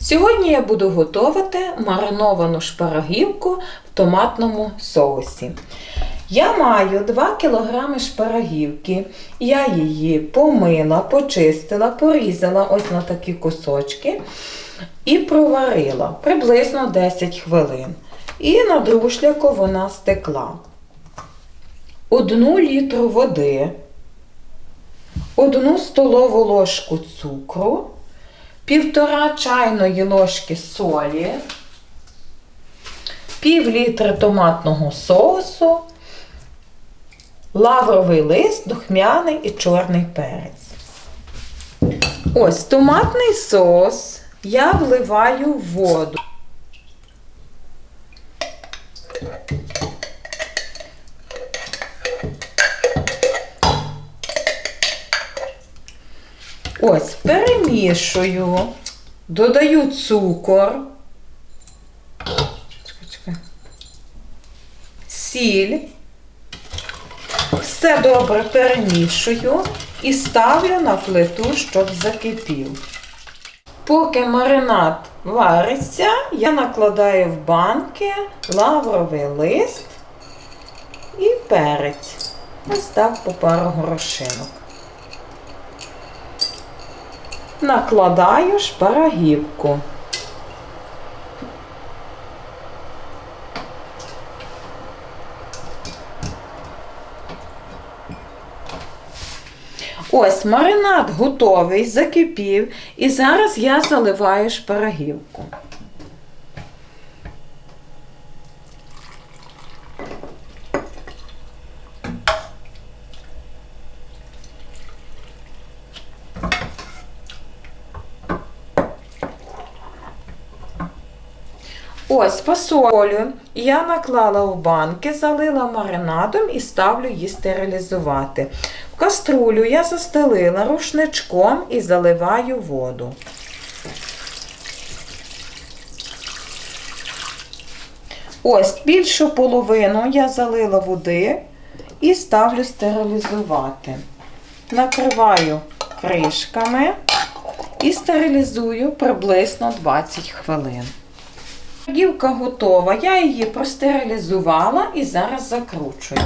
Сьогодні я буду готувати мариновану шпарагівку в томатному соусі. Я маю 2 кг шпарагівки. Я її помила, почистила, порізала ось на такі кусочки і проварила приблизно 10 хвилин. І на друшляку вона стекла. Одну літру води, одну столову ложку цукру, півтора чайної ложки солі, пів літра томатного соусу, лавровий лист, духмяний і чорний перець. Ось томатний соус я вливаю в воду. Ось перемішую, додаю цукор, сіль, все добре перемішую і ставлю на плиту, щоб закипів. Поки маринад вариться, я накладаю в банки лавровий лист і перець. Ось так по пару горошинок. Накладаю шпарагівку. Ось маринад готовий, закипів, і зараз я заливаю шпарагівку. Ось фасолю я наклала в банки, залила маринадом і ставлю її стерилізувати. В каструлю я застелила рушничком і заливаю воду. Ось більшу половину я залила води і ставлю стерилізувати. Накриваю кришками і стерилізую приблизно 20 хвилин. Гівка готова, я її простерилізувала і зараз закручую.